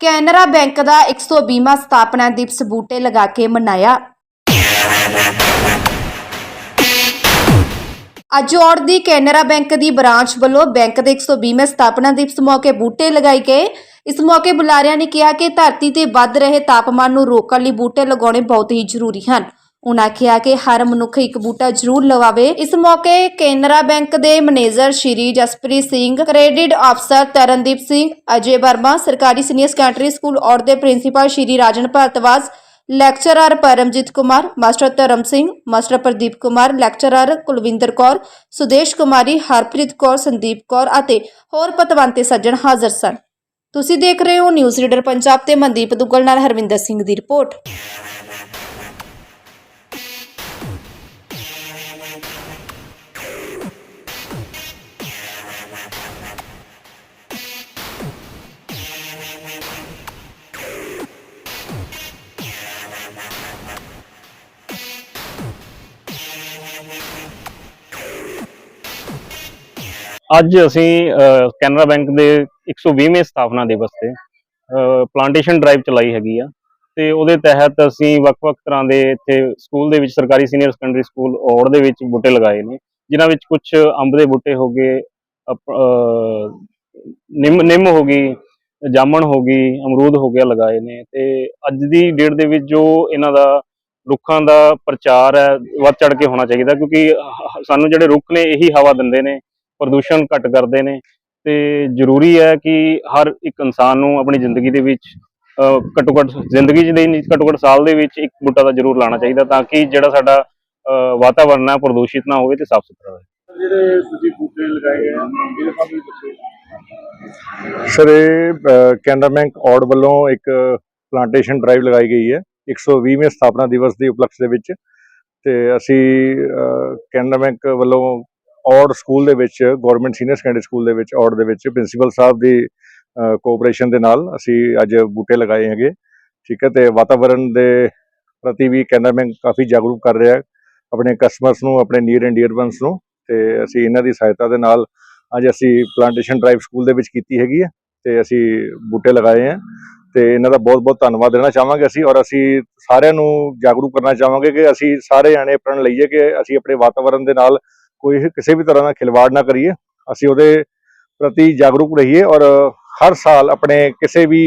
Canara bank ਦਾ 120ਵਾਂ ਸਥਾਪਨਾ ਦਿਵਸ ਬੂਟੇ ਲਗਾ ਕੇ ਮਨਾਇਆ। ਅਜੋੜ ਦੀ ਕੈਨਰਾ ਬੈਂਕ ਦੀ ਬ੍ਰਾਂਚ ਵੱਲੋਂ ਬੈਂਕ ਦੇ 120ਵੇਂ ਸਥਾਪਨਾ ਦਿਵਸ ਮੌਕੇ ਬੂਟੇ ਲਗਾਏ ਗਏ। ਇਸ ਮੌਕੇ ਬੁਲਾਰਿਆਂ ਨੇ ਕਿਹਾ ਕਿ ਧਰਤੀ ਤੇ ਵੱਧ ਰਹੇ ਤਾਪਮਾਨ ਨੂੰ ਰੋਕਣ ਲਈ ਬੂਟੇ ਲਗਾਉਣੇ ਬਹੁਤ ਹੀ ਜ਼ਰੂਰੀ ਹਨ। ਉਨ੍ਹਾਂ ਕਿਹਾ ਕਿ ਹਰ ਮਨੁੱਖ ਇੱਕ ਬੂਟਾ ਜ਼ਰੂਰ ਲਵਾਵੇ। ਇਸ ਮੌਕੇ ਕੇਨਰਾ ਬੈਂਕ ਦੇ ਮੈਨੇਜਰ ਸ਼੍ਰੀ ਜਸਪ੍ਰੀਤ ਸਿੰਘ, ਕ੍ਰੈਡਿਟ ਅਫਸਰ ਤਰਨਦੀਪ ਸਿੰਘ, ਅਜੇ ਵਰਮਾ, ਸਰਕਾਰੀ ਸੀਨੀਅਰ ਸੈਕੰਡਰੀ ਸਕੂਲ ਔਰ ਦੇ principal Shri Rajan Bhardwaj, lecturer Paramjit Kumar, master Dharam Singh, master Pradeep Kumar, lecturer Kulwinder Kaur, Sudesh Kumari, Harpreet Kaur, Sandeep Kaur ਅਤੇ ਹੋਰ ਪਤਵੰਤੇ ਸੱਜਣ ਹਾਜ਼ਰ ਸਨ। ਤੁਸੀਂ ਦੇਖ ਰਹੇ ਹੋ ਨਿਊਜ਼ ਰੀਡਰ ਪੰਜਾਬ ਤੇ ਮਨਦੀਪ ਦੁੱਗਲ ਨਾਲ ਹਰਵਿੰਦਰ ਸਿੰਘ ਦੀ ਰਿਪੋਰਟ। ਅੱਜ ਅਸੀਂ ਕੈਨਰਾ ਬੈਂਕ ਦੇ 120ਵੇਂ ਸਥਾਪਨਾ ਦਿਵਸ ਤੇ ਪਲਾਂਟੇਸ਼ਨ ਡਰਾਈਵ ਚਲਾਈ ਹੈਗੀ ਆ। ਤੇ ਉਹਦੇ ਤਹਿਤ ਅਸੀਂ ਵੱਖ-ਵੱਖ ਤਰ੍ਹਾਂ ਦੇ ਇੱਥੇ ਸਕੂਲ ਦੇ ਵਿੱਚ, ਸਰਕਾਰੀ ਸੀਨੀਅਰ ਸੈਕੰਡਰੀ ਸਕੂਲ ਔੜ ਦੇ ਵਿੱਚ ਬੂਟੇ ਲਗਾਏ ਨੇ, ਜਿਨ੍ਹਾਂ ਵਿੱਚ ਕੁਝ ਅੰਬ ਦੇ ਬੂਟੇ ਹੋ ਗਏ ਨਿੰਮ ਨਿੰਮ ਹੋ ਗਈ, ਜਾਮਣ ਹੋ ਗਈ, ਅਮਰੂਦ ਹੋ ਗਿਆ ਲਗਾਏ ਨੇ। ਤੇ ਅੱਜ ਦੀ ਡੇਟ ਦੇ ਵਿੱਚ ਜੋ ਇਹਨਾਂ ਦਾ ਰੁੱਖਾਂ ਦਾ ਪ੍ਰਚਾਰ ਹੈ, ਵੱਧ ਚੜ ਕੇ ਹੋਣਾ ਚਾਹੀਦਾ, ਕਿਉਂਕਿ ਸਾਨੂੰ ਜਿਹੜੇ ਰੁੱਖ ਨੇ, ਇਹੀ ਹਵਾ ਦਿੰਦੇ ਨੇ। ਪ੍ਰਦੂਸ਼ਣ ਘੱਟ ਕਰਦੇ ਨੇ ਤੇ ਜ਼ਰੂਰੀ ਹੈ ਕਿ ਹਰ ਇੱਕ ਇਨਸਾਨ ਨੂੰ ਆਪਣੀ ਜ਼ਿੰਦਗੀ ਦੇ ਵਿੱਚ ਘੱਟੋ ਘੱਟ ਜ਼ਿੰਦਗੀ ਚ ਦੇ ਨਹੀਂ ਘੱਟੋ ਘੱਟ ਸਾਲ ਦੇ ਵਿੱਚ ਇੱਕ ਬੂਟਾ ਤਾਂ ਜ਼ਰੂਰ ਲਾਣਾ ਚਾਹੀਦਾ ਤਾਂ ਕਿ ਜਿਹੜਾ ਸਾਡਾ ਵਾਤਾਵਰਨ ਹੈ ਪ੍ਰਦੂਸ਼ਿਤ ਨਾ ਹੋਵੇ ਤੇ ਸਾਫ਼ ਸੁਥਰਾ ਰਹੇ। ਜਿਹੜੇ ਤੁਸੀਂ ਬੂਟੇ ਲਗਾਏ ਗਏ ਆ ਇਹਦੇ ਬਾਰੇ ਵੀ ਦੱਸੋ। ਸਰ ਇਹ ਕੈਨਰਾ ਬੈਂਕ ਔੜ ਵੱਲੋਂ ਇੱਕ ਪਲਾਂਟੇਸ਼ਨ ਡਰਾਈਵ ਲਗਾਈ ਗਈ ਹੈ 120ਵੇਂ ਸਥਾਪਨਾ ਦਿਵਸ ਦੀ ਉਪਲਕਸ਼ ਦੇ ਵਿੱਚ ਤੇ ਅਸੀਂ ਕੈਨਰਾ ਬੈਂਕ ਵੱਲੋਂ ਔੜ ਸਕੂਲ ਦੇ ਵਿੱਚ ਗਵਰਨਮੈਂਟ ਸੀਨੀਅਰ ਸੈਕੰਡਰੀ ਸਕੂਲ ਦੇ ਵਿੱਚ ਔੜ ਦੇ ਵਿੱਚ ਪ੍ਰਿੰਸੀਪਲ ਸਾਹਿਬ ਦੀ ਕੋਆਪਰੇਸ਼ਨ ਦੇ ਨਾਲ ਅਸੀਂ ਅੱਜ ਬੂਟੇ ਲਗਾਏ ਹੈਗੇ। ਠੀਕ ਹੈ, ਤੇ ਵਾਤਾਵਰਣ ਦੇ ਪ੍ਰਤੀ ਵੀ ਕੈਨਰਾ ਬੈਂਕ ਕਾਫੀ ਜਾਗਰੂਕ ਕਰ ਰਿਹਾ, ਆਪਣੇ ਕਸਟਮਰਸ ਨੂੰ, ਆਪਣੇ ਨੀਅਰ ਐਂਡ ਡੀਅਰ ਵਨਸ ਨੂੰ, ਤੇ ਅਸੀਂ ਇਹਨਾਂ ਦੀ ਸਹਾਇਤਾ ਦੇ ਨਾਲ ਅੱਜ ਅਸੀਂ ਪਲਾਂਟੇਸ਼ਨ ਡਰਾਈਵ ਸਕੂਲ ਦੇ ਵਿੱਚ ਕੀਤੀ ਹੈਗੀ ਹੈ, ਤੇ ਅਸੀਂ ਬੂਟੇ ਲਗਾਏ ਆ ਤੇ ਇਹਨਾਂ ਦਾ ਬਹੁਤ ਬਹੁਤ ਧੰਨਵਾਦ ਦੇਣਾ ਚਾਹਾਂਗੇ ਅਸੀਂ ਔਰ ਅਸੀਂ ਸਾਰਿਆਂ ਨੂੰ ਜਾਗਰੂਕ ਕਰਨਾ ਚਾਹਾਂਗੇ ਕਿ ਅਸੀਂ ਸਾਰੇ ਜਾਣੇ ਪ੍ਰਣ ਲਈਏ ਕਿ ਅਸੀਂ ਆਪਣੇ ਵਾਤਾਵਰਣ ਦੇ ਨਾਲ ਕੋਈ ਕਿਸੇ ਵੀ ਤਰ੍ਹਾਂ ਦਾ ਖਿਲਵਾੜ ਨਾ ਕਰੀਏ। ਅਸੀਂ ਉਹਦੇ ਪ੍ਰਤੀ ਜਾਗਰੂਕ ਰਹੀਏ ਔਰ ਹਰ ਸਾਲ ਆਪਣੇ ਕਿਸੇ ਵੀ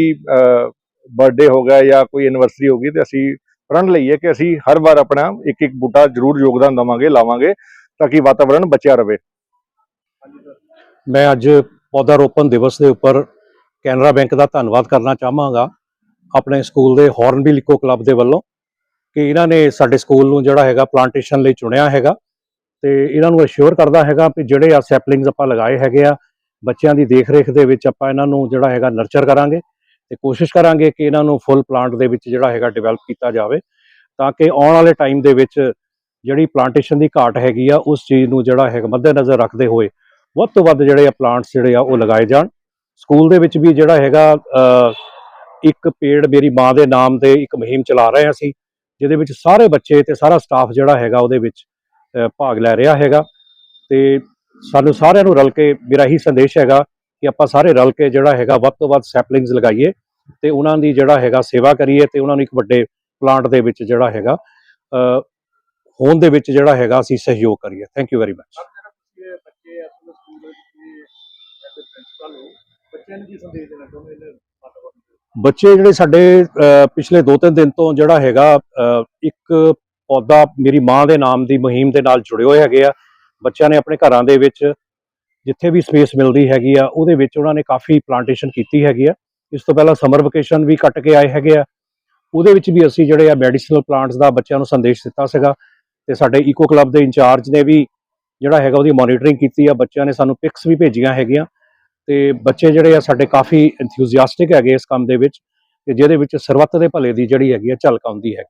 ਬਰਥਡੇ ਹੋ ਗਿਆ ਜਾਂ ਕੋਈ ਐਨਵਰਸਰੀ ਹੋ ਗਈ ਤੇ ਅਸੀਂ ਪ੍ਰਣ ਲਈਏ ਕਿ ਅਸੀਂ ਹਰ ਵਾਰ ਆਪਣਾ ਇੱਕ ਇੱਕ ਬੂਟਾ ਜ਼ਰੂਰ ਯੋਗਦਾਨ ਦੇਵਾਂਗੇ, ਲਾਵਾਂਗੇ ਤਾਂ ਕਿ ਵਾਤਾਵਰਣ ਬਚਿਆ ਰਵੇ ਮੈਂ ਅੱਜ ਪੌਦਾ ਰੋਪਣ ਦਿਵਸ ਦੇ ਉੱਪਰ ਕੈਨਰਾ ਬੈਂਕ ਦਾ ਧੰਨਵਾਦ ਕਰਨਾ ਚਾਹਾਂਗਾ। ਆਪਣੇ ਸਕੂਲ ਦੇ ਹਾਰਨਬਿਲ ਇਕੋ ਕਲੱਬ ਦੇ ਵੱਲੋਂ ਕਿ ਇਹਨਾਂ ਨੇ ਸਾਡੇ ਸਕੂਲ ਨੂੰ ਜਿਹੜਾ ਹੈਗਾ ਪਲਾਂਟੇਸ਼ਨ ਲਈ ਚੁਣਿਆ ਹੈਗਾ। ਤੇ ਇਹਨਾਂ ਨੂੰ ਅਸ਼ੋਰ ਕਰਦਾ ਹੈਗਾ ਕਿ ਜਿਹੜੇ ਆ ਸੈਪਲਿੰਗਸ ਆਪਾਂ ਲਗਾਏ ਹੈਗੇ ਆ, ਬੱਚਿਆਂ ਦੀ ਦੇਖ-ਰੇਖ ਦੇ ਵਿੱਚ ਆਪਾਂ ਇਹਨਾਂ ਨੂੰ ਜਿਹੜਾ ਹੈਗਾ ਨਰਚਰ ਕਰਾਂਗੇ ਤੇ ਕੋਸ਼ਿਸ਼ ਕਰਾਂਗੇ ਕਿ ਇਹਨਾਂ ਨੂੰ ਫੁੱਲ ਪਲਾਂਟ ਦੇ ਵਿੱਚ ਜਿਹੜਾ ਹੈਗਾ ਡਿਵੈਲਪ ਕੀਤਾ ਜਾਵੇ ਤਾਂ ਕਿ ਆਉਣ ਵਾਲੇ ਟਾਈਮ ਦੇ ਵਿੱਚ ਜਿਹੜੀ ਪਲਾਂਟੇਸ਼ਨ ਦੀ ਘਾਟ ਹੈਗੀ ਆ, ਉਸ ਚੀਜ਼ ਨੂੰ ਜਿਹੜਾ ਹੈਗਾ ਮੱਦੇਨਜ਼ਰ ਰੱਖਦੇ ਹੋਏ ਵੱਧ ਤੋਂ ਵੱਧ ਜਿਹੜੇ ਆ ਪਲਾਂਟਸ ਜਿਹੜੇ ਆ ਉਹ ਲਗਾਏ ਜਾਣ। ਸਕੂਲ ਦੇ ਵਿੱਚ ਵੀ ਜਿਹੜਾ ਹੈਗਾ ਇੱਕ ਪੇੜ ਮੇਰੀ ਮਾਂ ਦੇ ਨਾਮ ਤੇ ਇੱਕ ਮੁਹਿੰਮ ਚਲਾ ਰਹੇ ਹਾਂ ਅਸੀਂ, ਜਿਹਦੇ ਵਿੱਚ ਸਾਰੇ ਬੱਚੇ ਤੇ ਸਾਰਾ ਸਟਾਫ ਜਿਹੜਾ ਹੈਗਾ ਉਹਦੇ ਵਿੱਚ ਭਾਗ ਲੈ ਰਿਹਾ ਹੈਗਾ। ਤੇ ਸਾਨੂੰ ਸਾਰਿਆਂ ਨੂੰ ਰਲ ਕੇ ਮੇਰਾ ਹੀ ਸੰਦੇਸ਼ ਹੈਗਾ ਕਿ ਆਪਾਂ ਸਾਰੇ ਰਲ ਕੇ ਜਿਹੜਾ ਹੈਗਾ ਵੱਧ ਤੋਂ ਵੱਧ ਸੈਪਲਿੰਗਸ ਲਗਾਈਏ ਤੇ ਉਹਨਾਂ ਦੀ ਜਿਹੜਾ ਹੈਗਾ ਸੇਵਾ ਕਰੀਏ ਤੇ ਉਹਨਾਂ ਨੂੰ ਇੱਕ ਵੱਡੇ ਪਲਾਂਟ ਦੇ ਵਿੱਚ ਜਿਹੜਾ ਹੈਗਾ ਹੋਣ ਦੇ ਵਿੱਚ ਜਿਹੜਾ ਹੈਗਾ ਅਸੀਂ ਸਹਿਯੋਗ ਕਰੀਏ। ਥੈਂਕ ਯੂ ਵੈਰੀ ਮੱਚ ਬੱਚੇ ਜਿਹੜੇ ਸਾਡੇ ਅ, ਪਿਛਲੇ 2-3 ਦਿਨ ਤੋਂ ਜਿਹੜਾ ਹੈਗਾ ਇੱਕ ਪੌਦਾ ਮੇਰੀ ਮਾਂ ਦੇ ਨਾਮ ਦੀ ਮੁਹਿੰਮ ਦੇ ਨਾਲ ਜੁੜੇ ਹੋਏ ਹੈਗੇ ਆ। ਬੱਚਿਆਂ ਨੇ ਆਪਣੇ ਘਰਾਂ ਦੇ ਵਿੱਚ ਜਿੱਥੇ ਵੀ ਸਪੇਸ ਮਿਲਦੀ ਹੈਗੀ ਆ, ਉਹਦੇ ਵਿੱਚ ਉਹਨਾਂ ਨੇ ਕਾਫੀ ਪਲਾਂਟੇਸ਼ਨ ਕੀਤੀ ਹੈਗੀ ਆ। ਇਸ ਤੋਂ ਪਹਿਲਾਂ ਸਮਰ ਵਕੇਸ਼ਨ ਵੀ ਕੱਟ ਕੇ ਆਏ ਹੈਗੇ ਆ। ਉਹਦੇ ਵਿੱਚ ਵੀ ਅਸੀਂ ਜਿਹੜੇ ਆ ਮੈਡੀਸਨਲ ਪਲਾਂਟਸ ਦਾ ਬੱਚਿਆਂ ਨੂੰ ਸੰਦੇਸ਼ ਦਿੱਤਾ ਸੀਗਾ ਤੇ ਸਾਡੇ ਈਕੋ ਕਲੱਬ ਦੇ ਇੰਚਾਰਜ ਨੇ ਵੀ ਜਿਹੜਾ ਹੈਗਾ ਉਹਦੀ ਮੋਨੀਟਰਿੰਗ ਕੀਤੀ ਆ। ਬੱਚਿਆਂ ਨੇ ਸਾਨੂੰ ਪਿਕਸ ਵੀ ਭੇਜੀਆਂ ਹੈਗੀਆਂ ਤੇ ਬੱਚੇ ਜਿਹੜੇ ਆ ਸਾਡੇ ਕਾਫੀ ਐਂਥੂਸੀਆਸਟਿਕ ਹੈਗੇ ਇਸ ਕੰਮ ਦੇ ਵਿੱਚ ਤੇ ਜਿਹਦੇ ਵਿੱਚ ਸਰਬੱਤ ਦੇ ਭਲੇ ਦੀ ਜਿਹੜੀ ਹੈਗੀ ਆ ਝਲਕ ਆਉਂਦੀ ਹੈ